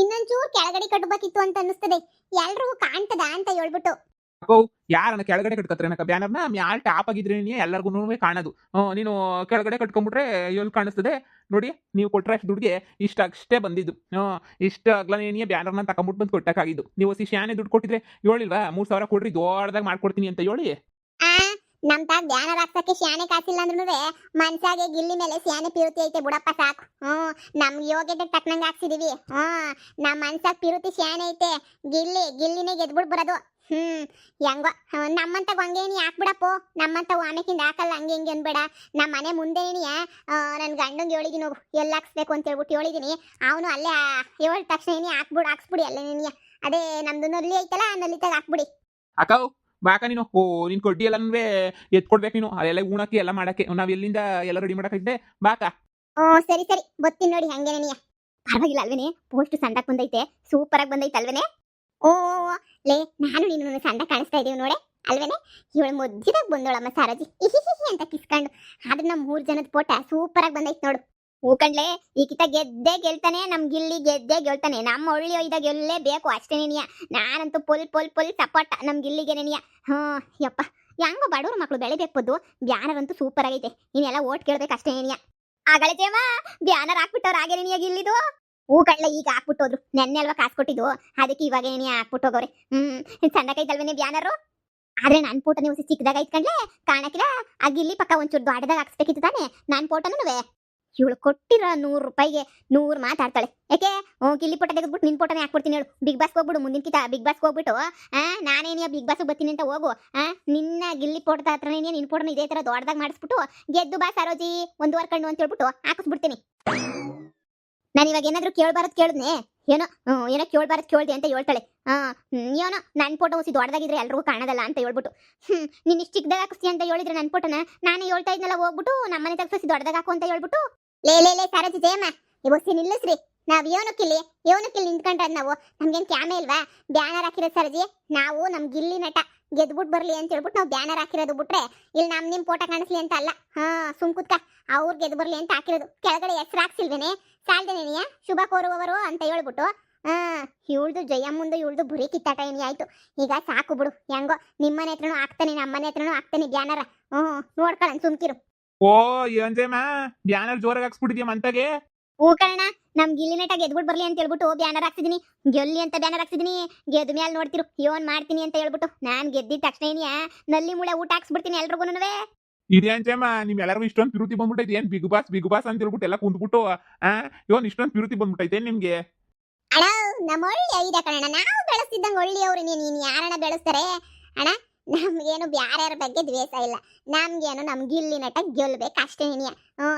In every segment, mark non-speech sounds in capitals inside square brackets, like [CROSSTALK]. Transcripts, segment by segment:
ಇನ್ನೊಂಚೂರು ಕೆಳಗಡೆ ಕಟ್ಟಬೇಕಿತ್ತು ಅಂತ ಅನ್ನಿಸ್ತದೆ. ಎಲ್ರಿಗೂ ಕಾಣ್ತದ ಅಂತ ಹೇಳ್ಬಿಟ್ಟು. ಅಕ್ಕೋ ಯಾರನ್ನ ಕೆಳಗಡೆ ಕಟ್ಕತ್ರೇನಕ್ಕ ಬ್ಯಾನರ್ನ ಮ್ಯಾಲ್ ಟಾಪ್ ಆಗಿದ್ರೆ ಎಲ್ಲರಿಗೂ ಕಾಣೋದು. ನೀನು ಕೆಳಗಡೆ ಕಟ್ಕೊಂಡ್ಬಿಟ್ರೆ ಎಲ್ಲಿ ಕಾಣಿಸ್ತದೆ. ನೋಡಿ ನೀವು ಕೊಟ್ರೆ ಅಷ್ಟು ದುಡ್ಗೆ ಇಷ್ಟ ಅಷ್ಟೇ ಬಂದಿದ್ದು. ಇಷ್ಟ ಅಗ್ಲ ನೀನೇ ಬ್ಯಾನರ್ನ ತಗೊಂಬಿಟ್ಟು ಬಂದು ಕೊಟ್ಟಕ್ಕಾಗಿದ್ದು. ನೀವು ಸಿ ಶಾನೆ ದುಡ್ಡು ಕೊಟ್ಟಿದ್ರೆ ಹೇಳಿಲ್ವಾ ಮೂರ್ ಸಾವಿರ ಕೊಡ್ರಿ ದೊಡ್ಡದಾಗ ಮಾಡ್ಕೊಡ್ತೀನಿ ಅಂತ ಹೇಳಿ. ನಮ್ ತಾಗ ಬ್ಯಾನರ್ ಹಾಕ್ಸಕ್ಕೆ ಶಾನೆ ಕಾಸಿಲ್ಲ ಅಂದ್ರೂ ಮನ್ಸಾಗೆ ಗಿಲ್ಲಿ ಮೇಲೆ ಶಾನೆ ಪಿರುತಿ ಐತೆ ಬಿಡಪ್ಪ ಸಾಕು. ಹ್ಮ್, ನಮ್ ಯೋಗ್ಯತೆ ತಕ್ಕನಂಗ ಹಾಕ್ಸಿದೀವಿ. ಹ್ಮ್, ನಮ್ ಮನ್ಸಾಗ ಪಿರುತಿ ಶಾನೆ ಐತೆ. ಗಿಲ್ಲಿ, ಗಿಲ್ಲಿನೇ ಗೆದ್ಬಿಡ್ ಬರೋದು. ಹ್ಮ್, ಹೆಂಗೋ ನಮ್ಮಂತ ಹಂಗೇನಿ ಹಾಕ್ಬಿಡಪ್ಪು. ನಮ್ಮಂತ ಆಮೇಕಿಂದ ಹಾಕಲ್ಲ, ಹಂಗೆ ಹಿಂಗೆ ಅನ್ಬೇಡ. ನಮ್ಮ ಮನೆ ಮುಂದೆನಿ ನನ್ನ ಗಂಡಂಗೆ ಹೇಳಿದೀನಿ ಹೋಗು ಎಲ್ಲ ಹಾಕ್ಸ್ಬೇಕು ಅಂತ ಹೇಳ್ಬಿಟ್ಟು ಹೇಳಿದೀನಿ. ಅವನು ಅಲ್ಲೇ ಹೇಳಿದ ತಕ್ಷಣ ಹಾಕ್ಬಿಡು, ಹಾಕ್ಸ್ಬಿಡಿ ಅಲ್ಲೇ ನೀನು. ಅದೇ ನಮ್ದು ನಲ್ಲಿ ಐತಲ್ಲ ನಲ್ಲಿ ತಗ ಹಾಕ್ಬಿಡಿ. ಅಕ್ಕವ್ ಬಾಕ ನೀನು? ಓ ನಿನ್ ಕೊಡ್ಡಿ ಎಲ್ಲನೂ ಎತ್ಕೊಡ್ಬೇಕು ನೀನು. ಅದೆಲ್ಲ ಉಣಕ್ಕೆ, ಎಲ್ಲ ಮಾಡಕ್ಕೆ. ನಾವ್ ಎಲ್ಲಿಂದ ಎಲ್ಲ ರೆಡಿ ಮಾಡಕ್ಕಾಗಿದೆ ಬಾಕ. ಓ ಸರಿ ಸರಿ. ಗೊತ್ತೀನಿ ನೋಡಿ ಹಂಗೆ ನನಿಯ ಪರವಾಗಿಲ್ಲ ಅಲ್ವೇನೆ? ಪೋಸ್ಟ್ ಸಂಡಕ್ ಬಂದೈತೆ. ಸೂಪರ್ ಆಗಿ ಬಂದೈತೆ ಅಲ್ವೇನೆ? ಓ, ಲೇ, ನಾನು ನೀನು ಸಂಡ ಕಾಣಿಸ್ತಾ ಇದೀವಿ ನೋಡೆ. ಅಲ್ವೇನೆ? ಇವಳು ಮುದ್ದಿದಾಗ ಬಂದೋಳಮ್ಮ ಸಾರಾಜಿ. ಇಹಿಹಿಹಿ ಅಂತ ಕಿಸ್ಕೊಂಡು. ಆದ್ರೆ ನಮ್ಮ ಮೂರ್ ಜನದ ಫೋಟೋ ಸೂಪರ್ ಆಗಿ ಬಂದೈತೆ ನೋಡು. ಹೂ ಕಣ್ಲೆ ಈ ಕಿತ ಗೆದ್ದೆ ಗೆಲ್ತಾನೆ ನಮ್ ಗಿಲ್ಲಿ ಗೆದ್ದೆ ಗೆಲ್ತಾನೆ. ನಮ್ಮ ಹೊಳ್ಳಿ ಇದಾಗ ಎಲ್ಲೇ ಬೇಕು ಅಷ್ಟೇ ನೀನಿಯ. ನಾನಂತೂ ಪುಲ್ ಪುಲ್ ಪುಲ್ ಸಪೋಟ ನಮ್ ಗಿಲ್ಲಿಗೆ ನೆನಿಯ. ಹ್ಞೂ ಯಪ್ಪ. ಹೆಂಗೋ ಬಡವ್ರ ಮಕ್ಳು ಬೆಳಿಬೇಕು ಬ್ಯಾನರ್ ಅಂತೂ ಸೂಪರ್ ಆಗೈತೆ. ಇನ್ನೆಲ್ಲ ಓಟ್ ಕೇಳ್ಬೇಕು ಅಷ್ಟೇ ನೀನಿಯ. ಆಗಳೆ ಬ್ಯಾನರ್ ಹಾಕ್ಬಿಟ್ಟವ್ರು ಹಾಗೆ ನೀನಿಯಾಗ ಗಿಲ್ಲಿದು ಹೂ ಈಗ ಹಾಕ್ಬಿಟ್ಟೋದ್ರು. ನೆನ್ನೆ ಅಲ್ವಾ ಕಾಸು ಕೊಟ್ಟಿದ್ದು. ಅದಕ್ಕೆ ಇವಾಗ ಏನೇ ಹಾಕ್ಬಿಟ್ಟೋಗವ್ರೆ. ಹ್ಮ್ ಸಣ್ಣಕೈತಲ್ವೇನೆ ಬ್ಯಾನರು. ಆದ್ರೆ ನನ್ ಫೋಟೋ ನೀವು ಚಿಕ್ಕದಾಗ ಇಟ್ಕೊಂಡ್ಲೆ ಕಾಣಕಿಲ್ಲ. ಆ ಗಿಲ್ಲಿ ಪಕ್ಕ ಒಂಚೂರು ದೊಡ್ಡದಾಗ ಹಾಕ್ಸ್ಬೇಕಿತ್ತು ತಾನೆ. ನನ್ನ ಫೋಟೋನು ಇವಳು ಕೊಟ್ಟಿರೋ ನೂರು ರೂಪಾಯಿಗೆ ನೂರು ಮಾತಾಡ್ತಾಳೆ. ಯಾಕೆ? ಕಿಲ್ಲಿ ಗಿಲ್ಲಿ ಪೋಟ ತೆಗೆದ್ಬಿಟ್ಟು ನಿನ್ ಫೋಟೋನೇ ಹಾಕ್ಬಿಡ್ತೀನಿ ಹೇಳು. ಬಿಗ್ ಬಾಸ್ಗೆ ಹೋಗ್ಬಿಡು ಮುಂದಿನ ಕಿತ ಬಿಗ್ ಬಾಸ್ಗೆ ಹೋಗ್ಬಿಟ್ಟು, ಆ ನಾನೇನಿಯ ಬಿಗ್ ಬಾಸ್ಗೆ ಬರ್ತೀನಿ ಅಂತ ಹೋಗು. ಆ, ನಿನ್ನ ಗಿಲ್ಲಿ ಪೋಟದ ಹತ್ರನೇ ನಿನ್ ಪೋಟನ ಇದೇ ತರ ದೊಡ್ಡದಾಗ ಮಾಡಿಸ್ಬಿಟ್ಟು ಗೆದ್ದು ಬಾ ಸರೋಜಿ ಒಂದುವರೆ ಕಣ್ಣು ಅಂತ ಹೇಳ್ಬಿಟ್ಟು ಹಾಕಿಸ್ಬಿಡ್ತೀನಿ. ನಾನು ಇವಾಗ ಏನಾದ್ರು ಕೇಳ್ಬಾರದು ಕೇಳಿದ್ನೆ? ಏನೋ ಏನೋ ಕೇಳ್ಬಾರದ್ ಕೇಳ್ದೆ ಅಂತ ಹೇಳ್ತಾಳೆ. ಏನೋ, ನನ್ ಫೋಟೋ ಹೊಸಿ ದೊಡ್ಡದಾಗಿದ್ರೆ ಎಲ್ರಿಗೂ ಕಾಣೋದಲ್ಲ ಅಂತ ಹೇಳ್ಬಿಟ್ಟು. ಹ್ಮ್, ನೀನ್ ಇಷ್ಟು ಚಿಕ್ಕದಾಗ ಅಂತ ಹೇಳಿದ್ರೆ ನನ್ ಫೋಟೋನ ನಾನೇ ಹೇಳ್ತಾ ಇದ್ನಲ್ಲ, ಹೋಗ್ಬಿಟ್ಟು ನಮ್ಮನೆ ತಗ್ಸಿ ದೊಡ್ಡದಾಗ ಹಾಕು ಅಂತ ಹೇಳ್ಬಿಟ್ಟು ಲೇ ಲೇ ಲೇ, ಸರೋಜ, ಜಯಮ್ಮ ಇವತ್ತು ನಿಲ್ಲಿಸ್ರಿ. ನಾವ್ ಏನಕ್ಕಿಲ್ಲಿ ಏನಕ್ಕಿಲ್ಲಿ ನಿಂತ್ಕೊಂಡ್ರೆ ನಾವು ನಮ್ಗೇನ್ ಕ್ಯಾಮೆ ಇಲ್ವಾ? ಬ್ಯಾನರ್ ಹಾಕಿರೋದು ಸರಜಿ, ನಾವು ನಮ್ ಗಿಲ್ಲಿ ನಟ ಗೆದ್ಬಿಟ್ಟು ಬರ್ಲಿ ಅಂತ ಹೇಳ್ಬಿಟ್ಟು ನಾವು ಬ್ಯಾನರ್ ಹಾಕಿರೋದು ಬಿಟ್ರೆ ಇಲ್ಲಿ ನಮ್ ನಿಮ್ ಫೋಟೋ ಕಾಣಿಸ್ಲಿ ಅಂತ ಅಲ್ಲ. ಹಾ, ಸುಮ್ ಕುತ್ಕ, ಅವ್ರು ಗೆದ್ ಬರ್ಲಿ ಅಂತ ಹಾಕಿರೋದು. ಕೆಳಗಡೆ ಹೆಸರು ಹಾಕ್ಸಿಲ್ವೇನೆ? ಸಾಲ್ದೇನೇನಿಯ ಶುಭ ಕೋರುವವರು ಅಂತ ಹೇಳ್ಬಿಟ್ಟು, ಹಾ, ಇವಳ್ದು ಜಯಮ್ಮಂದು ಇವಳ್ದು ಬುರಿ ಕಿತ್ತಾಟ ಏನಿ ಆಯ್ತು. ಈಗ ಸಾಕು ಬಿಡು, ಹೆಂಗೋ, ನಿಮ್ಮನೆ ಹತ್ರನೂ ಹಾಕ್ತಾನೆ ನಮ್ಮನೆ ಹತ್ರನೂ ಹಾಕ್ತಾನೆ ಬ್ಯಾನರ. ಹ್ಮ್ ನೋಡ್ಕೊಳ್ಳೋಣ ಸುಮ್ಕಿರು. ಓ ಏನ್ಜೇಮ ಬ್ಯಾನರ್ ಜೋರಾಗಿ ಹಾಕ್ಸ್ಬಿಟ್ಟಿದ್ಯಾ ಮಂತಾಗೆ? ಓ ಕಣ ನಮ್ ಗಿಲ್ಲಿ ನಟ ಗೆದ್ಬಿಟ್ಟು ಬರ್ಲಿ ಅಂತ ಹೇಳ್ಬಿಟ್ಟು ಬ್ಯಾನರ್ ಹಾಕ್ಸಿದೀನಿ. ಗೆಲ್ಲಿ ಅಂತ ಬ್ಯಾನರ್ ಹಾಕ್ಸಿದೀನಿ. ಗೆದ್ದ ಮೇಲೆ ನೋಡ್ತಿರು ಯೋನ್ ಮಾಡ್ತೀನಿ ಅಂತ ಹೇಳ್ಬಿಟ್ಟು. ನಾನ್ ಗೆದ್ದಿದ ತಕ್ಷಣ ಏನಿಯಾ? ನಲ್ಲಿ ಮುಳೆ ಊಟ ಹಾಕ್ಸ್ಬಿಡ್ತೀನಿ ಎಲ್ರಿಗೂನುವೆ ಇದೇಂಜೇಮ ನಿಮ್ ಎಲ್ಲರಿಗೂ ಇಷ್ಟೊಂದು ಪಿರುತಿ ಬಂದ್ಬಿಟ್ಟೈತೆ ಏನ್ ಬಿಗ್ ಬಾಸ್ ಬಿಗ್ ಬಾಸ್ ಅಂತ ಹೇಳ್ಬಿಟ್ಟು ಎಲ್ಲ ಕುಂದ್ಬಿಟ್ಟು ಆ? ಇವನ್ ಇಷ್ಟೊಂದು ಪಿರುತಿ ಬಂದ್ಬಿಟ್ಟೈತೆ ನಿಮ್ಗೆ? ಅಣ್ಣ ನಮ್ಮ ಒಳ್ಳೆ ಐದ ಕಣ ನಾವು ಬೆಳೆಸ್ತಿದ್ದಂಗೆ ಒಳ್ಳೆಯವ್ರು ನೀನು ನೀನು ಯಾರಣ್ಣ ಬೆಳೆಸ್ತಾರೆ? ಅಣ್ಣ ನಮ್ಗೇನು ಬ್ಯಾರ್ಯಾರ ಬಗ್ಗೆ ದ್ವೇಷ ಇಲ್ಲ. ನಮ್ಗೇನು ನಮ್ ಗಿಲ್ಲಿ ನಟ ಗೆಲ್ಬೇಕು ಅಷ್ಟೇ ನೀನಿಯ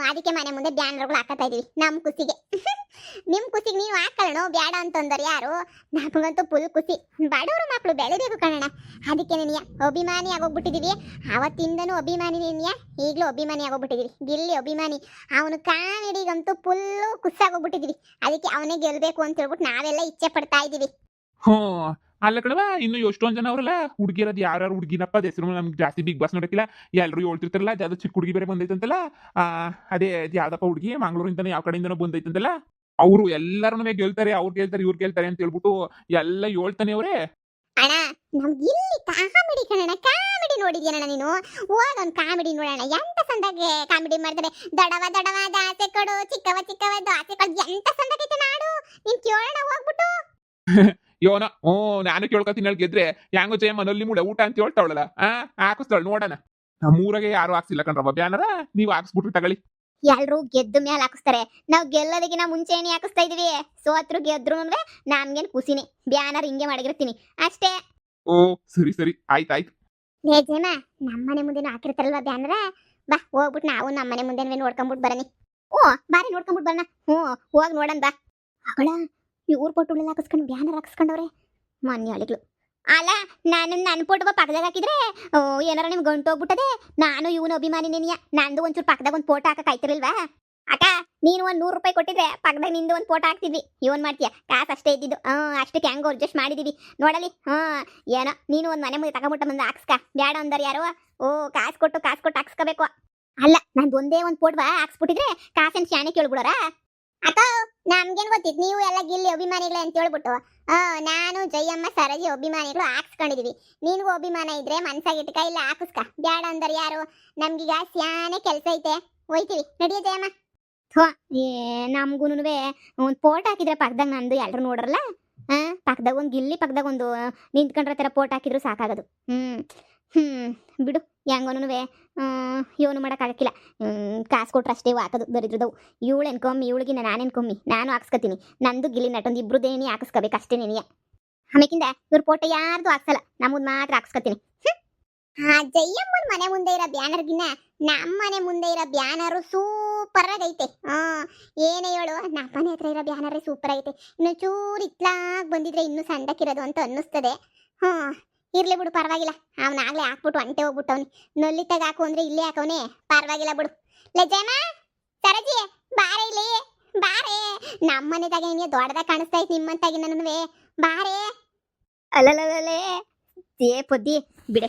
ಅದಕ್ಕೆ ಮನೆ ಮುಂದೆ ಬ್ಯಾನರ್ಗಳು ಹಾಕತಾ ಇದೀವಿ, ನಮ್ ಖುಷಿಗೆ [LAUGHS] ನಿಮ್ ಖುಷಿಗೆ ನೀವು ಹಾಕೊಳ್ಳೋಣ ಬ್ಯಾಡ ಅಂತಂದ್ರೆ ಯಾರು? ನಮಗಂತೂ ಫುಲ್ ಖುಷಿ ಬಡವರು ಮಕ್ಕಳು ಬೆಳಿಬೇಕು ಕಣಣ ಅದಕ್ಕೆ ನಿನ್ಯ ಅಭಿಮಾನಿ ಆಗೋಗ್ಬಿಟ್ಟಿದೀವಿ. ಅವತ್ತಿಂದನು ಅಭಿಮಾನಿ ನಿನ್ಯ ಈಗಲೂ ಅಭಿಮಾನಿ ಆಗೋಗ್ಬಿಟ್ಟಿದೀವಿ. ಗಿಲ್ಲಿ ಅಭಿಮಾನಿ. ಅವನು ಕಾಮಿಡಿಗಂತೂ ಫುಲ್ಲು ಖುಷಿಯಾಗೋಗ್ಬಿಟ್ಟಿದೀವಿ ಅದಕ್ಕೆ ಅವನೇ ಗೆಲ್ಬೇಕು ಅಂತ ಹೇಳ್ಬಿಟ್ಟು ನಾವೆಲ್ಲ ಇಚ್ಛೆ ಪಡ್ತಾ ಇದೀವಿ. ಅಲ್ಲ ಕಡವ ಇನ್ನು ಎಷ್ಟೊಂದ್ ಜನ ಅವರಲ್ಲ ಹುಡುಗಿರೋದು ಯಾರ್ಯಾರು ಹುಡುಗಿನಪ್ಪ ಅದ್ ಹೆಸರು ನಮ್ಗೆ ಜಾಸ್ತಿ ಬಿಗ್ ಬಾಸ್ ನೋಡಕ್ಕಿಲ್ಲ ಎಲ್ಲರೂ ಹೇಳ್ತಿರ್ತಾರಲ್ಲ ಅದ್ ಚಿಕ್ಕ ಹುಡುಗಿ ಬೇರೆ ಬಂದೈತಂತಲ್ಲ ಆ, ಅದೇ ಯಾವ್ದಪ್ಪ ಹುಡುಗಿ ಮಂಗಳೂರಿಂದನೋ ಯಾವ ಕಡೆಯಿಂದನೋ ಬಂದೈತಂತಲ್ಲ ಅವರು ಎಲ್ಲರೂ ಗೆಲ್ತಾರೆ ಅವ್ರು ಗೆಲ್ತಾರೆ ಇವ್ರು ಗೆಲ್ತಾರೆ ಅಂತ ಹೇಳ್ಬಿಟ್ಟು ಎಲ್ಲ ಹೇಳ್ತಾನೆ ಅವರೇ. ಅಣ್ಣ ನಮ್ಗೆ ಇಲ್ಲಿ ಕಾಮಿಡಿ ಕಣಣ್ಣ ಕಾಮಿಡಿ ನೋಡಿದ್ಯಣ್ಣ ನೀನು? ಹೋಗೊಂದು ಕಾಮಿಡಿ ನೋಡೋಣ ಎಂತ ಸಂದಾಗೆ ಕಾಮಿಡಿ ಮಾಡ್ತಾರೆ? ದೊಡವ ದೊಡವಾದ ದಾಸೆ ಕೊಡು ಚಿಕ್ಕವ ಚಿಕ್ಕವ ಆಸೆ ಕೊಡು ಎಂತ ಸಂದಾಗೈತೆ ನಾಡು ನೀನ್ ಕೇಳೋಣ ಹೋಗ್ಬಿಟ್ಟು. [LAUGHS] ಯೋನ ಹ್ಞೂ ನಾನು ಕೇಳ್ಕೊತೀನಿ ಹೇಳಿ ಗೆದ್ರೆ ಯಾಂಗೋ ಜಯ ಮನಲ್ಲಿ ಮೂಡ ಊಟ ಅಂತ ಹೇಳ್ತಾವಳಲ್ಲ. ಆ ಹಾಕಿಸ್ತಾಳ ನೋಡೋಣ. ನಮ್ಮೂರಾಗೆ ಯಾರು ಹಾಕ್ಸಿಲ್ಲ ಕಣ್ರವ ಬ್ಯಾನರ? ನೀವು ಹಾಕ್ಸ್ಬಿಟ್ರಿ ತಗಳಿ ಎಲ್ರು ಗೆದ್ದ ಮೇಲೆ ಹಾಕಿಸ್ತಾರೆ. ನಾವು ಗೆಲ್ಲೋದಕ್ಕಿಂತ ಮುಂಚೆನೇ ಹಾಕಿಸ್ತಾ ಇದೀವಿ? ಸೋತ್ರು ಗೆದ್ರು ಅಂದ್ರೆ ನಮ್ಗೇನ್ ಖುಷಿನಿ ಬ್ಯಾನರ್ ಹಿಂಗೆ ಮಾಡಿರ್ತೀನಿ. ಅಷ್ಟೇ. ಓ ಸರಿ ಸರಿ ಆಯ್ತಾಯ್ತು ಲೇ ಜೇಮ ನಮ್ಮನೆ ಮುಂದೆ ಹಾಕಿರ್ತಾರಲ್ವಾ ಬ್ಯಾನರ? ಬಾ ಹೋಗ್ಬಿಟ್ಟು ನಾವು ನಮ್ಮನೆ ಮುಂದೆ ನೋಡ್ಕೊಂಬಿಟ್ಟು ಬರನಿ ಓ ಬಾರಿ ನೋಡ್ಕೊಂಬಿಟ್ಟು ಬರೋಣ. ಹ್ಞೂ ಹೋಗಿ ನೋಡನ್ ಬಾ. ಅವಳ ಇವ್ರ ಪೊಟ್ಟುಗಳೆಲ್ಲ ಹಾಕಿಸ್ಕೊಂಡು ಬ್ಯಾನರ್ ಹಾಕಿಸ್ಕೊಂಡವ್ರೆ. ಮಾನ್ಯ ಅಳಿಗಳು ಅಲ್ಲ ನಾನು ನನ್ನ ಫೋಟೋ ಪಕ್ಕದಾಗ ಹಾಕಿದ್ರೆ ಓ, ಏನಾರ ನಿಮ್ಗೆ ಗಂಟು ಹೋಗ್ಬಿಟ್ಟದೆ? ನಾನು ಇವನು ಅಭಿಮಾನಿನೇನಿಯ ನಂದು ಒಂಚೂರು ಪಕ್ಕದಾಗ ಒಂದು ಫೋಟೋ ಹಾಕಕ್ಕೆ ಆಯ್ತಿರಲ್ವಾ ಅಕ್ಕ ನೀನು ಒಂದು ನೂರು ರೂಪಾಯಿ ಕೊಟ್ಟಿದ್ರೆ ಪಕ್ಕದಾಗ ನಿಂದು ಒಂದು ಫೋಟೋ ಹಾಕ್ತಿದ್ವಿ. ಇವನ್ ಮಾಡ್ತೀಯ? ಕಾಸು ಅಷ್ಟೇ ಇದ್ದಿದ್ದು. ಹಾಂ ಅಷ್ಟಕ್ಕೆ ಹೆಂಗೋ ಅಡ್ಜಸ್ಟ್ ಮಾಡಿದ್ದೀವಿ ನೋಡಲಿ ಹಾಂ ಏನೋ ನೀನು ಒಂದು ಮನೆ ಮುಂದೆ ತಗೊಂಬಿಟ್ಟು ಬಂದು ಹಾಕ್ಸ್ಕ. ಬ್ಯಾಡ ಅಂದಾರ ಯಾರೋ? ಓ ಕಾಸು ಕೊಟ್ಟು ಕಾಸು ಕೊಟ್ಟು ಹಾಕ್ಸ್ಕೋಬೇಕು. ಅಲ್ಲ ನಂದು ಒಂದೇ ಒಂದು ಫೋಟೋ ಹಾಕ್ಸ್ಬಿಟ್ಟಿದ್ರೆ ಕಾಸೇನು ಶಾನೆ ಕೇಳ್ಬಿಡೋರ? ಅಕ್ಕ ನಮ್ಗೇನ್ ಗೊತ್ತಿತ್ತು ನೀವು ಎಲ್ಲ ಗಿಲ್ಲಿ ಅಭಿಮಾನಿಗಳೇ ಅಂತ ಹೇಳ್ಬಿಟ್ಟು ನಾನು, ಜಯಮ್ಮ, ಸರಜಿ ಅಭಿಮಾನಿಗಳು ಹಾಕ್ಸ್ಕೊಂಡಿದೀವಿ. ನಿನ್ಗೂ ಅಭಿಮಾನ ಇದ್ರೆ ಮನ್ಸಾಗಿಟ್ಕ ಇಲ್ಲ ಹಾಕಿಸ್ಕ. ಬ್ಯಾಡ ಅಂದರ್ ಯಾರು? ನಮ್ಗೀಗ ಸ್ಯಾನೆ ಕೆಲ್ಸ ಐತೆ. ಹೋಯ್ತೀವಿ ನಡಿಯ ಜಯಮ್ಮ? ಥೋ, ಏ, ನಮ್ಗೂನುವೆ ಒಂದು ಪೋಟ್ ಹಾಕಿದ್ರೆ ಪಕ್ಕದಾಗ ನಂದು ಎಲ್ಲರೂ ನೋಡ್ರಲ್ಲ? ಆ ಪಕ್ಕದಾಗ ಒಂದು ಗಿಲ್ಲಿ ಪಕ್ಕದಾಗ ಒಂದು ನಿಂತ್ಕೊಂಡ್ರ ತರ ಪೋಟ್ ಹಾಕಿದ್ರು ಸಾಕಾಗದು. ಹ್ಮ್. ಹ್ಮ್, ಬಿಡು. ಹೆಂಗೋನುವೆ ಇವನು ಮಾಡೋಕ್ಕಾಗಕ್ಕಿಲ್ಲ. ಕಾಸು ಕೊಟ್ರೆ ಅಷ್ಟೇ ಹಾಕೋದು ದರಿದ್ರದವು. ಇವಳು ಎನ್ಕೊಮ್ಮಿ ಇವಳಿಗಿನ ನಾನು ಎನ್ಕೊಮ್ಮಿ ನಾನು ಹಾಕ್ಸ್ಕೊತೀನಿ. ನಂದು ಗಿಲಿ ನಟೊಂದು ನೀ ಹಾಕಿಸ್ಕೋಬೇಕು ಅಷ್ಟೇ ನೀನಿಯ ಆಮೇಕಿಂದ ಇವ್ರ ಫೋಟೋ ಯಾರ್ದು ಹಾಕ್ಸಲ್ಲ. ನಮ್ಮದು ಮಾತ್ರ ಹಾಕ್ಸ್ಕೊತೀನಿ. ಆ ಜಯ್ಯಮ್ಮನ ಮನೆ ಮುಂದೆ ಇರೋ ಬ್ಯಾನರ್ಗಿನ್ನ ನಮ್ಮ ಮನೆ ಮುಂದೆ ಇರೋ ಬ್ಯಾನರು ಸೂಪರ್ ಆಗೈತೆ ಹಾ ಏನೇ ಹೇಳು ನಮ್ಮ ಹತ್ರ ಇರೋ ಬ್ಯಾನರೇ ಸೂಪರ್ ಆಗೈತೆ ಇನ್ನು ಚೂರು ಇತ್ಲಾಗ್ ಬಂದಿದ್ರೆ ಇನ್ನೂ ಸಣ್ಣಕ್ಕಿರೋದು ಅಂತ ಅನ್ನಿಸ್ತದೆ. ಹಾ ಇರ್ಲಿ ಬಿಡು, ಪರವಾಗಿಲ್ಲ. ಅವನಾಗ್ಲೇ ಹಾಕ್ಬಿಟ್ಟು ಅಂಟೆ ಹೋಗ್ಬಿಟ್ಟವ್ನಿ. ನೊಲ್ಲಿತಾಗ ಹಾಕು ಅಂದ್ರೆ ಇಲ್ಲೇ ಹಾಕವನೆ. ಪರವಾಗಿಲ್ಲ ಬಿಡು. ಲೇ ಜಯಮ್ಮ, ಸರಜಿ, ಬಾರೆ ಇಲ್ಲಿ, ಬಾರೆ. ನಮ್ಮನೆದಾಗ ನಿಮಗೆ ದೊಡ್ಡದಾಗ ಕಾಣಿಸ್ತಾ ಇತ್ತು ನಿಮ್ಮಂತಾಗಿ ನನ್ನುವೆ ಬಾರೆ. ಅಲ್ಲಲ್ಲೇ ಏ, ಪೊದ್ದಿ, ಬಿಡೆ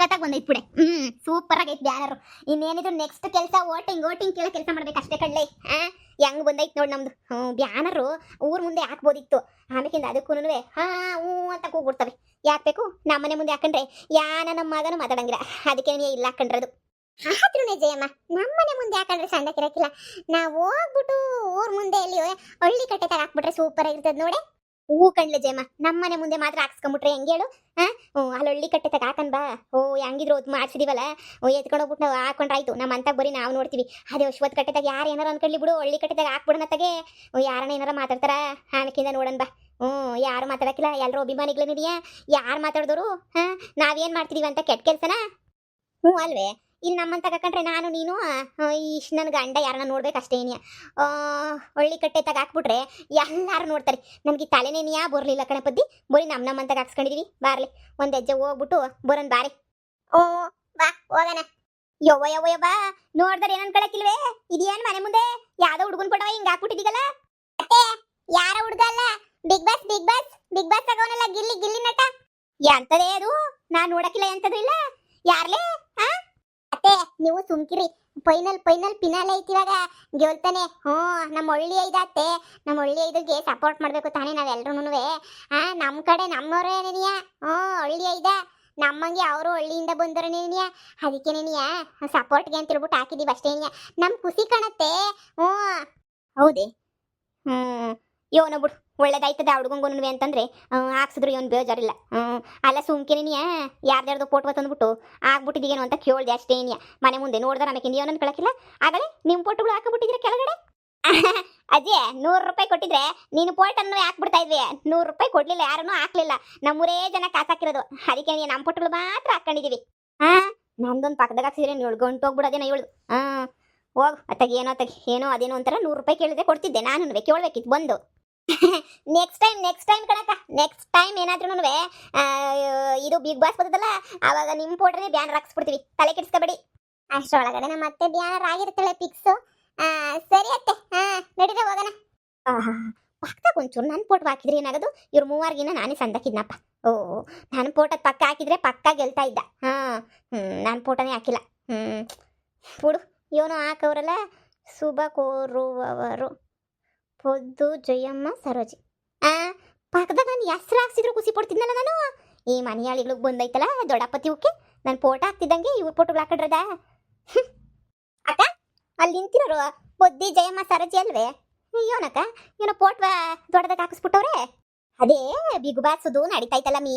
ಸಖತ್ತಾಗಿ ಬಂದೈತ್ ಬಿಡೆ. ಹ್ಮ್ ಸೂಪರ್ ಆಗೈತ್ ಬ್ಯಾನರು. ಇನ್ನೇನಿದ್ರು ನೆಕ್ಸ್ಟ್ ಕೆಲಸ ಓಟಿಂಗ್ ಓಟಿಂಗ್ ಕೇಳ ಕೆಲಸ ಮಾಡ್ಬೇಕು ಅಷ್ಟೇ ಕಡ್ಲೆ. ಆ ಹೆಂಗ್ ಬಂದೈತ್ ನೋಡಿ ನಮ್ದು. ಹ್ಮ್, ಬ್ಯಾನರು ಊರ್ ಮುಂದೆ ಹಾಕ್ಬೋದಿತ್ತು. ಆಮೇಕಿಂದ ಅದಕ್ಕೂ ಹಾ, ಹ್ಞೂ ಅಂತ ಕೂಗ್ಬಿಡ್ತವೆ. ಯಾಕೆ ಬೇಕು? ನಮ್ಮನೆ ಮುಂದೆ ಹಾಕಂಡ್ರೆ ಯಾನ ನಮ್ಮ ಮಗನು ಮಾತಾಡಂಗಿಲ್ಲ. ಅದಕ್ಕೆ ಇಲ್ಲ ಹಾಕಂಡ್ರದು. ಆದ್ರೂ ಜಯಮ್ಮ ನಮ್ಮನೆ ಮುಂದೆ ಹಾಕೊಂಡ್ರೆ ಸಣ್ಣಕ್ಕಿರಕ್ಕಿಲ್ಲ ನಾವು ಹೋಗ್ಬಿಟ್ಟು ಊರ್ ಮುಂದೆ ಅಲ್ಲಿ ಹಳ್ಳಿ ಕಟ್ಟೆ ತರ ಹಾಕ್ಬಿಟ್ರೆ ಸೂಪರ್ ಆಗಿರ್ತದ ನೋಡಿ. ಹೂ ಕಣ್ಲೆ ಜಯಮ್ಮ ನಮ್ಮನೆ ಮುಂದೆ ಮಾತ್ರ ಹಾಕ್ಸ್ಕೊಂಬಿಟ್ರೆ ಹೆಂಗೆ ಹೇಳು? ಹ್ಞೂ, ಅಲ್ಲಿ ಹಳ್ಳಿ ಕಟ್ಟೆ ತಗ, ಹಾಕನ್ ಬಾ. ಓ ಹೆಂಗಿದ್ರು ಅದು ಮಾಡ್ಸಿದೀವಲ್ಲ? ಓ ಎತ್ಕೊಂಡು ಹೋಗ್ಬಿಟ್ಟು ನಾವು ಹಾಕೊಂಡ್ರಾಯ್ತು. ನಮ್ಮ ಅಂತ ಬರೀ ನಾವು ನೋಡ್ತೀವಿ. ಅದೇ ಅಶ್ವತ್ ಕಟ್ಟೆದಾಗ ಯಾರು ಏನಾರ ಅನ್ಕೊಳ್ಳಿ ಬಿಡು ಹಳ್ಳಿ ಕಟ್ಟೆದಾಗ ಹಾಕ್ಬಿಡೋಣ ತಗೆ. ಓ ಯಾರನ್ನ ಏನಾರ ಮಾತಾಡ್ತಾರ, ಹಾನಕಿಂದ ನೋಡನ್ ಬಾ. ಹ್ಞೂ, ಯಾರು ಮಾತಾಡಕ್ಕಿಲ್ಲ ಎಲ್ಲರೂ ಅಭಿಮಾನಿಗಳೇನಿದೆಯಾ ಯಾರು ಮಾತಾಡಿದವರು ಹಾ, ನಾವೇನು ಮಾಡ್ತಿದೀವಿ ಅಂತ ಕೆಟ್ಟ ಕೆಲಸನ? ಹ್ಞೂ, ಅಲ್ವೇ? ಇಲ್ಲಿ ನಮ್ಮಂತ ಕಕ್ಕಂಡ್ರೆ ನಾನು, ನೀನು ಇಷ್ಟು ನನ್ನ ಗಂಡ ಯಾರನ್ನ ಆ, ಹೊಳ್ಳಿ ಕಟ್ಟೆ ತಗಾಕ್ಬಿಟ್ರೆ ಎಲ್ಲಾರು ನೋಡ್ತಾರೆ. ನನಗೆ ತಲೆನೇನಿಯಾ ಬರಲಿಲ್ಲ ಕಣಪದ್ದಿ ಬರೀ ನಮ್ಮ ನಮ್ಮಂತ ಹಾಕ್ಸ್ಕೊಂಡಿದೀವಿ. ಬಾರ್ಲಿ. ಒಂದ್ ಹೆಜ್ಜೆ ಹೋಗ್ಬಿಟ್ಟು ಬರೋನ್ ಬಾರಿ. ಓ, ಬಾ, ಹೋಗೋಣ. ಯವ್ವ ಯವ್ವ ಯವ್ವ, ನೋಡ್ದಾರೆ ಏನ್ ಅನ್ಕೊಳಕಿಲ್ವೇ ಇದೇನ್ ಮನೆ ಮುಂದೆ? ಯಾವ್ದೋ ಹುಡುಗನ್ ಪಡವ ಹಿಂಗ್ ಹಾಕ್ಬಿಟ್ಟಿದೀಗಲ್ಲ? ಯಾರ ಹುಡುಗ ಅಲ್ಲ big boss big boss big boss ತಗೋನಲ್ಲ Gilli Gilli ನಟ? ಎಂತದೇ ಅದು? ನಾನ್ ನೋಡಕಿಲ್ಲ ಎಂತದು ಇಲ್ಲ? ಯಾರ್ಲೇ, ಆ? ಅತ್ತೆ ನೀವು ಸುಮ್ಕಿರಿ. ಫೈನಲ್ ಫೈನಲ್ ಪಿನಾಲೆ ಐತಿ ಇವಾಗ. ಗೆಲ್ತಾನೆ. ಹ್ಞೂ, ನಮ್ಮ ಒಳ್ಳಿ ಐದತ್ತೆ ನಮ್ಮ ಒಳ್ಳಿ ಐದಕ್ಕೆ ಸಪೋರ್ಟ್ ಮಾಡಬೇಕು ತಾನೇ ನಾವೆಲ್ಲರೂನುವೆ ಆ ನಮ್ಮ ಕಡೆ ನಮ್ಮವರೇ ನೆನಿಯ ಹ್ಞೂ ಒಳ್ಳಿ ಐದ. ನಮ್ಮಂಗೆ ಅವರು ಹಳ್ಳಿಯಿಂದ ಬಂದರು ನೆನಿಯ ಅದಕ್ಕೆ ನೆನಿಯ ಸಪೋರ್ಟ್ಗೆ ಅಂತ ಹೇಳ್ಬಿಟ್ಟು ಹಾಕಿದೀವಿ ಅಷ್ಟೇ ನೆನಿಯ ನಮ್ಮ ಖುಷಿ ಕಾಣತ್ತೆ. ಹ್ಞೂ. ಹೌದೇ. ಹ್ಞೂ. ಯೋನ ಬಿಡು. ಒಳ್ಳೇದಾಯ್ತದ ಹುಡುಗಂಗೊನ್ನುವೆ ಅಂತಂದ್ರೆ ಹಾಕ್ಸಿದ್ರು ಇವನು ಬೇಜಾರಿಲ್ಲ. ಅಲ್ಲ ಸುಮ್ಕಿನಿಯ ಯಾರ್ದಾರ್ದು ಫೋಟೋ ತಂದ್ಬಿಟ್ಟು ಆಗ್ಬಿಟ್ಟಿದೀಗೇನೋ ಅಂತ ಕೇಳ್ದೆ ಅಷ್ಟೇ ಏನಿಯ ಮನೆ ಮುಂದೆ ನೋಡ್ದಾರ ಆಮೇಲೆ ಏನು ಕಳಕಿಲ್ಲ ಆಗಲೇ ನಿಮ್ಮ ಫೋಟೋಗಳು ಹಾಕಿಬಿಟ್ಟಿದ್ರೆ ಕೆಳಗಡೆ? [LAUGHS] ಅಜ್ಜಿ, ನೂರು ರೂಪಾಯಿ ಕೊಟ್ಟಿದ್ರೆ ನೀನು ಫೋಟೋನ್ನು ಹಾಕ್ಬಿಡ್ತಾ ಇದ್ವಿ. ನೂರು ರೂಪಾಯಿ ಕೊಡ್ಲಿಲ್ಲ, ಯಾರನ್ನೂ ಹಾಕ್ಲಿಲ್ಲ. ನಮ್ಮೂರೇ ಜನ ಕಾಸಾಕಿರೋದು ಅದಕ್ಕೆ ನೀ ನಮ್ಮ ಫೋಟೋಗಳು ಮಾತ್ರ ಹಾಕೊಂಡಿದೀವಿ ಹಾ ನಂದೊಂದು ಪಕ್ಕದಾಗ ಹಾಕ್ಸಿದ್ರೆ ನೀವು ಗಂಟು ಹೇಳುದು ಹಾ ಹೋಗ್, ಅತ್ತಾಗ ಏನೋ ಅತ್ತಾಗ, ಏನೋ ಅದೇನೋ ಒಂಥರ ನೂರು ರೂಪಾಯಿ ಕೇಳಿದ್ರೆ ಕೊಡ್ತಿದ್ದೆ. ನಾನು ಕೇಳ್ಬೇಕಿತ್ತು, ಬಂದು. ನೆಕ್ಸ್ಟ್ ಟೈಮ್ ನೆಕ್ಸ್ಟ್ ಟೈಮ್ ಕಣಕ್ಕ ನೆಕ್ಸ್ಟ್ ಟೈಮ್ ಏನಾದ್ರೂ ಇದು ಬಿಗ್ ಬಾಸ್ ಬರ್ತದಲ್ಲ ಆವಾಗ ನಿಮ್ಮ ಫೋಟೋನೇ ಬ್ಯಾನರ್ ಹಾಕ್ಸ್ಬಿಡ್ತೀವಿ, ತಲೆ ಕೆಡಿಸ್ಕೋಬೇಡಿ. ಅಷ್ಟರೊಳಗಡೆ ನಮ್ಮ ಅತ್ತೆ ಬ್ಯಾನರ್ ಆಗಿರ್ತಾಳೆ ಪಿಕ್ಸು ಸರಿ ಅತ್ತೆ ಹಾ ಹೋಗೋಣ. ಪಕ್ಕದಾಗ ಒಂಚೂರು ನನ್ನ ಫೋಟೋ ಹಾಕಿದ್ರೆ ಏನಾಗೋದು? ಇವ್ರು ಮೂವರ್ಗಿನ ನಾನೇ ಸಂದಕ್ಕಿದ್ನಪ್ಪ ಓ ನನ್ನ ಫೋಟೋ ಪಕ್ಕ ಹಾಕಿದ್ರೆ ಪಕ್ಕ ಗೆಲ್ತಾ ಇದ್ದ. ಹಾ ಹ್ಞೂ ನನ್ನ ಫೋಟೋನೇ ಹಾಕಿಲ್ಲ. ಹ್ಞೂ ಬಿಡು ಇವನು ಹಾಕವ್ರಲ್ಲ, ಶುಭ ಕೋರುವವರು. ಪೊದ್ದು, ಜಯಮ್ಮ, ಸರೋಜಿ. ಆ ಪಕ್ಕದಾಗ ನಾನು ಹೆಸ್ರು ಹಾಕ್ಸಿದ್ರು ಖುಷಿ ಪಡ್ತಿದ್ನಲ್ಲ ನಾನು? ಈ ಮನೆಯಾಳಿಗಳು ಬಂದೈತಲ್ಲ ದೊಡ್ಡಪ್ಪತಿ ಓಕೆ ನಾನು ಫೋಟೋ ಹಾಕ್ತಿದ್ದಂಗೆ ಇವ್ರ ಫೋಟೋಗಳು ಹಾಕಿಡ್ರದ? ಅಕ್ಕ, ಅಲ್ಲಿ ನಿಂತಿರೋರು ಬೊದ್ದಿ ಜಯಮ್ಮ, ಸರಜಿ ಅಲ್ವೇ? ಏನಕ್ಕ ಏನೋ ಫೋಟೋ ದೊಡ್ಡದಾಗ ಹಾಕಿಸ್ಬಿಟ್ಟವ್ರೆ. ಅದೇ ಬಿಗ್ ಬಾಸ್ದು ನಡೀತೈತಲ್ಲ ಮೀ.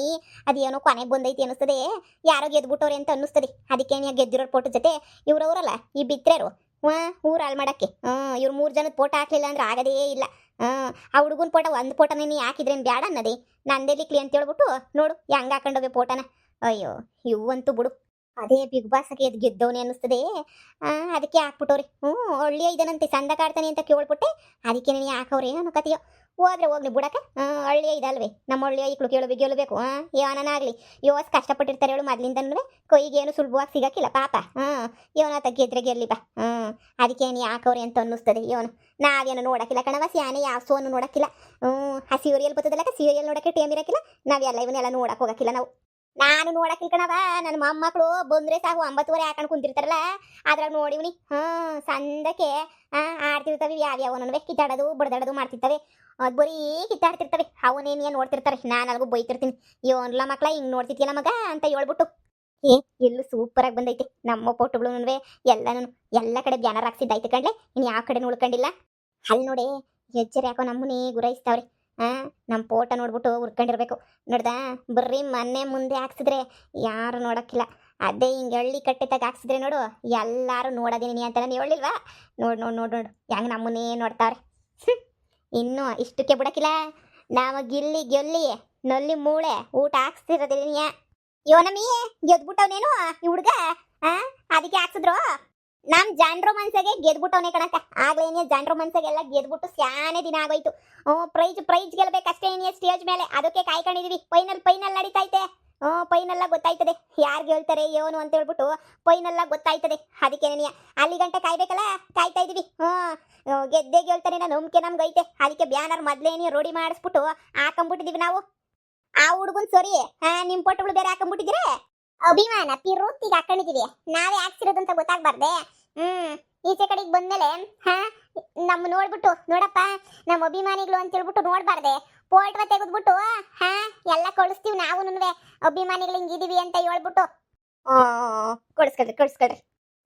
ಅದೇನೋ ಕೊನೆಗೆ ಬಂದೈತಿ ಅನ್ನಿಸ್ತದೆ. ಯಾರೋ ಗೆದ್ಬಿಟ್ಟವ್ರೆ ಅಂತ ಅನ್ನಿಸ್ತದೆ. ಅದಕ್ಕೆ ಗೆದ್ದಿರೋ ಫೋಟೋ ಜೊತೆ? ಇವ್ರವ್ರಲ್ಲ, ಈ ಬಿತ್ರೇರು ಹ್ಞೂ, ಊರ ಹಾಳು ಮಾಡಕ್ಕೆ. ಹ್ಞೂ, ಇವ್ರು ಮೂರು ಜನದ ಫೋಟೋ ಹಾಕ್ಲಿಲ್ಲ ಅಂದ್ರೆ ಆಗದೇ ಇಲ್ಲ. ಆ ಹುಡುಗನ ಫೋಟೋ, ಒಂದು ಫೋಟೋನೇ ನೀ ಹಾಕಿದ್ರೇನು ಬ್ಯಾಡ ಅನ್ನದೆ? ನಂದೇಲಿಕ್ಲಿ ಅಂತ ಹೇಳ್ಬಿಟ್ಟು ನೋಡು, ಹೆಂಗೆ ಹಾಕೊಂಡೋಗೆ ಫೋಟೋನ. ಅಯ್ಯೋ ಇವಂತೂ ಬಿಡು. ಅದೇ ಬಿಗ್ ಬಾಸ್ಗೆ ಅದು ಗೆದ್ದವನೇ ಅನ್ನಿಸ್ತದೆ. ಅದಕ್ಕೆ ಹಾಕ್ಬಿಟ್ಟವ್ರಿ. ಹ್ಞೂ ಒಳ್ಳೆಯ ಇದನಂತೆ, ಸಂದ ಕಾಡ್ತಾನೆ ಅಂತ ಕೇಳ್ಬಿಟ್ಟೆ. ಅದಕ್ಕೆ ನೀನು ಹಾಕವ್ರೆ ಅನ್ನೋ ಕತೆಯೋ ಹೋದ್ರೆ ಹೋಗ್ಲಿ ಬಿಡಕ್ಕೆ. ಹಾಂ ಹಳ್ಳಿಯ ಇದಲ್ವೇ. ನಮ್ಮ ಹಳ್ಳಿಯ ಈಕ್ಳು ಕೇಳಬೇಕು ಗೆಲ್ಲಬೇಕು ಹಾಂ ಆಗ್ಲಿ ಯೋಸ್ ಕಷ್ಟಪಟ್ಟಿರ್ತಾರೆ ಹೇಳು ಮೊದ್ಲಿಂದನೂ ಕೊಯ್ಗೆ ಏನು ಸುಲಭವಾಗಿ ಸಿಗಕ್ಕಿಲ್ಲ ಪಾಪ. ಹಾಂ ಇವನ ಗೆದ್ರೆ ಗೆಲ್ಲಿ ಬಾ. ಹ್ಞೂ ಅದಕ್ಕೆ ಏನು ಹಾಕವ್ರೆ ಅಂತ ಅನ್ನಿಸ್ತದೆ ಇವನು ನಾವೇನು ನೋಡಕ್ಕಿಲ್ಲ ಕಣವ ಸ್ಯಾನೆ ಯಾವ ಸೋನು ನೋಡಕ್ಕಿಲ್ಲ. ಹ್ಞೂ ಆ ಸೀರಿಯಲ್ ಬರ್ತದಲ್ಲ ಸೀರಿಯಲ್ ನೋಡಕ್ಕೆ ಟೈಮ್ ಇರಕ್ಕಿಲ್ಲ. ನಾವೆಲ್ಲ ಇವನ್ನೆಲ್ಲ ನೋಡಕ್ ಹೋಗಕ್ಕಿಲ್ಲ ನಾವು. ನಾನು ನೋಡಕ್ಕಿಲ್ಲ ಕಣವ ನನ್ನ ಮೊಮ್ಮಕ್ಕಳು ಬಂದ್ರೆ ಸಾಕು ಒಂಬತ್ತುವರೆ ಹಾಕೊಂಡು ಕುಂತಿರ್ತಾರಲ್ಲ ಅದ್ರಾಗ ನೋಡಿವ್ನಿ. ಹ್ಮ್ ಸಂದಕ್ಕೆ ಆ, ಆಡ್ತಿರ್ತವೆ ಯಾವ್ಯಾವ ನನವೆ? ಕಿತ್ತಾಡೋದು ಬಡ್ದಾಡೋದು ಮಾಡ್ತಿರ್ತವೆ. ಅದ್ ಬರೀ ಕಿತ್ತಾಡ್ತಿರ್ತವೆ. ಅವನೇನಿಯ ನೋಡ್ತಿರ್ತಾರೆ? ನಾನು ಅಲ್ಗೂ ಬೈತಿರ್ತೀನಿ. ಇವನ್ಲ ಮಕ್ಳ ಹಿಂಗ್ ನೋಡ್ತಿದ್ಯಲ್ಲ ಮಗ ಅಂತ ಹೇಳ್ಬಿಟ್ಟು. ಏ, ಎಲ್ಲೂ ಸೂಪರ್ ಆಗಿ ಬಂದೈತೆ. ನಮ್ಮ ಪೋಟುಗಳು ಎಲ್ಲಾನು, ಎಲ್ಲ ಕಡೆ ಬ್ಯಾನರ್ ಹಾಕ್ಸಿದ್ದೈತೆ ಕಣ್ಲೆ. ಇನ್ನು ಯಾವ ಕಡೆ ಉಳ್ಕೊಂಡಿಲ್ಲ. ಅಲ್ಲಿ ನೋಡಿ ಹೆಜ್ಜೆರೆ ಯಾಕೋ ನಮ್ಮನೇ ಗುರಾಯಿಸ್ತಾವ್ರಿ ಆ ನಮ್ಮ ಫೋಟೋ ನೋಡ್ಬಿಟ್ಟು ಉರ್ಕೊಂಡಿರ್ಬೇಕು. ನೋಡ್ದಾ, ಬರ್ರಿ ಮೊನ್ನೆ ಮುಂದೆ ಹಾಕ್ಸಿದ್ರೆ ಯಾರು ನೋಡಕ್ಕಿಲ್ಲ. ಅದೇ ಹಿಂಗೆ ಹಳ್ಳಿ ಕಟ್ಟೆತಾಗ ಹಾಕ್ಸಿದ್ರೆ ನೋಡು, ಎಲ್ಲಾರು ನೋಡೋದೇನಿ ಅಂತ ನಾನು ಹೇಳಿಲ್ವಾ ನೋಡು, ನೋಡ್ ನೋಡ್, ನೋಡು. ಹೆಂಗ್ ನಮ್ಮನ್ನೇ ನೋಡ್ತಾವ್ರೆ. ಇನ್ನು ಇಷ್ಟಕ್ಕೆ ಬಿಡಕ್ಕಿಲ್ಲ ನಾವ ಗಿಲ್ಲಿ ಗೆಲ್ಲಿ ನಲ್ಲಿ ಮೂಳೆ ಊಟ ಹಾಕ್ಸ್ತಿರೋದೇನಿಯ ಯೋನಮಿ ಗೆದ್ಬಿಟ್ಟವನೇನು ಈ ಹುಡುಗ? ಅದಕ್ಕೆ ಹಾಕ್ಸಿದ್ರು? ನಮ್ ಜಾಂಡ್ರೋ ಮನ್ಸಾಗೆ ಗೆದ್ಬಿಟ್ಟವನೇ ಕಣಕ್ಕ. ಆಗ್ಲೇನೇ ಜಾಂಡ್ರೋ ಮನ್ಸಾಗೆಲ್ಲ ಗೆದ್ಬಿಟ್ಟು ಸ್ಯಾನೆ ದಿನ ಆಗೋಯ್ತು. ಓ ಪ್ರೈಜ್ ಪ್ರೈಜ್ ಗೆಲ್ಬೇಕಷ್ಟೇ ಏನೇ ಸ್ಟೇಜ್ ಮೇಲೆ. ಅದಕ್ಕೆ ಕಾಯ್ಕೊಂಡಿದೀವಿ. Final final ನಡೀತೈತೆ. ಹ್ಞೂ ಫೈನಲ್ಲ ಗೊತ್ತಾಯ್ತದೆ. ಯಾರು ಹೇಳ್ತಾರೆ ಏನು ಅಂತ ಹೇಳ್ಬಿಟ್ಟು ಫೈನಲ್ಲ ಗೊತ್ತಾಯ್ತದೆ. ಅದಕ್ಕೆ ನೀ. ಅಲ್ಲಿ ಗಂಟೆ ಕಾಯ್ಬೇಕಲ್ಲ? ಹ್ಞೂ ಗೆದ್ದೆ ಗೆಲ್ತಾನೆ ನಾನು ನಂಬಿಕೆ ನಮ್ಗೆ ಐತೆ ಅದಕ್ಕೆ ಬ್ಯಾನರ್ ಮೊದ್ಲೇನಿ ರೋಡಿ ಮಾಡಿಸ್ಬಿಟ್ಟು ಹಾಕೊಂಬಿಟ್ಟಿದೀವಿ ನಾವು. ಆ ಹುಡುಗನ್ ಸರಿ ಹಾ ನಿಮ್ ಪೊಟ್ಟಗಳು ಬೇರೆ ಹಾಕೊಂಬಿಟ್ಟಿದ್ರೆ ಅಭಿಮಾನ ಪಿರುತ್ತಿಗೆ ಹಾಕೊಂಡಿದೀವಿ. ನಾವೇ ಹಾಕ್ಸಿರೋದಂತ ಗೊತ್ತಾಗ್ಬಾರ್ದೆ. ಹ್ಮ್, ಈಚೆ ಕಡೆಗೆ ಬಂದ್ಮೇಲೆ, ಹಾ ನಮ್ಮ ನೋಡ್ಬಿಟ್ಟು, ನೋಡಪ್ಪ ನಮ್ಮ ಅಭಿಮಾನಿಗಳು ಅಂತ ಹೇಳ್ಬಿಟ್ಟು ನೋಡ್ಬಾರ್ದೆ. ಫೋಟೋ ತೆಗೆದ್ಬಿಟ್ಟು, ಹಾ, ಎಲ್ಲ ಕಳಿಸ್ತೀವಿ ನಾವು ಅಭಿಮಾನಿಗಳು ಹಿಂಗಿದೀವಿ ಅಂತ ಹೇಳ್ಬಿಟ್ಟು. ಆ, ಕೊಡಿಸ್ಕೊಳ್ರಿ ಕೊಡಿಸ್ಕೊಳ್ರಿ.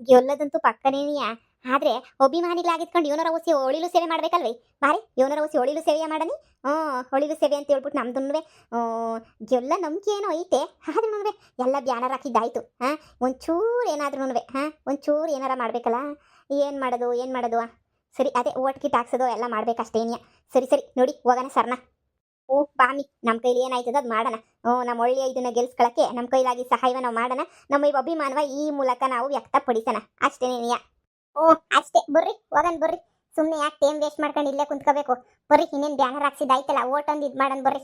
ಗೆಲ್ಲದಂತೂ ಪಕ್ಕನೇನಿಯ ಆದ್ರೆ ಅಭಿಮಾನಿಗಳಾಗಿತ್ಕೊಂಡು ಇವನರ ಓಸಿ ಒಳಿಲು ಸೇವೆ ಮಾಡ್ಬೇಕಲ್ವೇ ಬಾರಿ ಇವನರ ಓಸಿ ಒಳಿಲು ಸೇವೆಯ ಮಾಡನಿ ಹ್ಞೂ ಒಳಿಲು ಸೇವೆ ಅಂತ ಹೇಳ್ಬಿಟ್ಟು ನಮ್ದು ಗೆಲ್ಲ ನಂಬಿಕೆ ಏನೋ ಐತೆ ಆದ್ರೂ ಎಲ್ಲ ಬ್ಯಾನರ್ ಹಾಕಿದ್ದಾಯ್ತು. ಹಾಂ, ಒಂಚೂರು ಏನಾದ್ರೂ ಹಾಂ, ಒಂಚೂರು ಏನಾರ ಮಾಡ್ಬೇಕಲ್ಲ? ಏನು ಮಾಡೋದು ಏನು ಮಾಡೋದು? ಸರಿ, ಅದೇ ಓಟ್ ಕಿಟ್ ಹಾಕ್ಸೋದು ಎಲ್ಲ ಮಾಡ್ಬೇಕಷ್ಟೇನಿಯ ಸರಿ ಸರಿ, ನೋಡಿ, ಹೋಗೋಣ ಸರ್ನ. ಓ, ಬಾಮಿ ನಮ್ಮ ಕೈಲಿ ಏನಾಯ್ತದ ಅದು ಮಾಡೋಣ. ಹ್ಞೂ ನಮ್ಮ ಒಳ್ಳೆಯ ಇದನ್ನ ಗೆಲ್ಸ್ಕೊಳಕ್ಕೆ ನಮ್ಮ ಕೈಲಾಗಿ ಸಹಾಯವ ನಾವು ಮಾಡೋಣ. ನಮ್ಮ ಈ ಅಭಿಮಾನವ ಈ ಮೂಲಕ ನಾವು ವ್ಯಕ್ತಪಡಿಸೋಣ. ಅಷ್ಟೇನೇನಿಯ ಓ ಅಷ್ಟೇ. ಬರ್ರಿ, ಹೋಗನ್ ಬರ್ರಿ. ಸುಮ್ಮನೆ ಯಾಕೆ ಟೈಮ್ ವೇಸ್ಟ್ ಮಾಡ್ಕೊಂಡು ಇಲ್ಲೇ ಕುಂತ್ಕೋಬೇಕು? ಬರ್ರಿ, ಇನ್ನೇನು ಬ್ಯಾನರ್ ಹಾಕ್ಸಿದ್ದಾಯ್ತಲ್ಲ, ಓಟ್ ಒಂದು ಇದು ಮಾಡೋಣ ಬರ್ರಿ.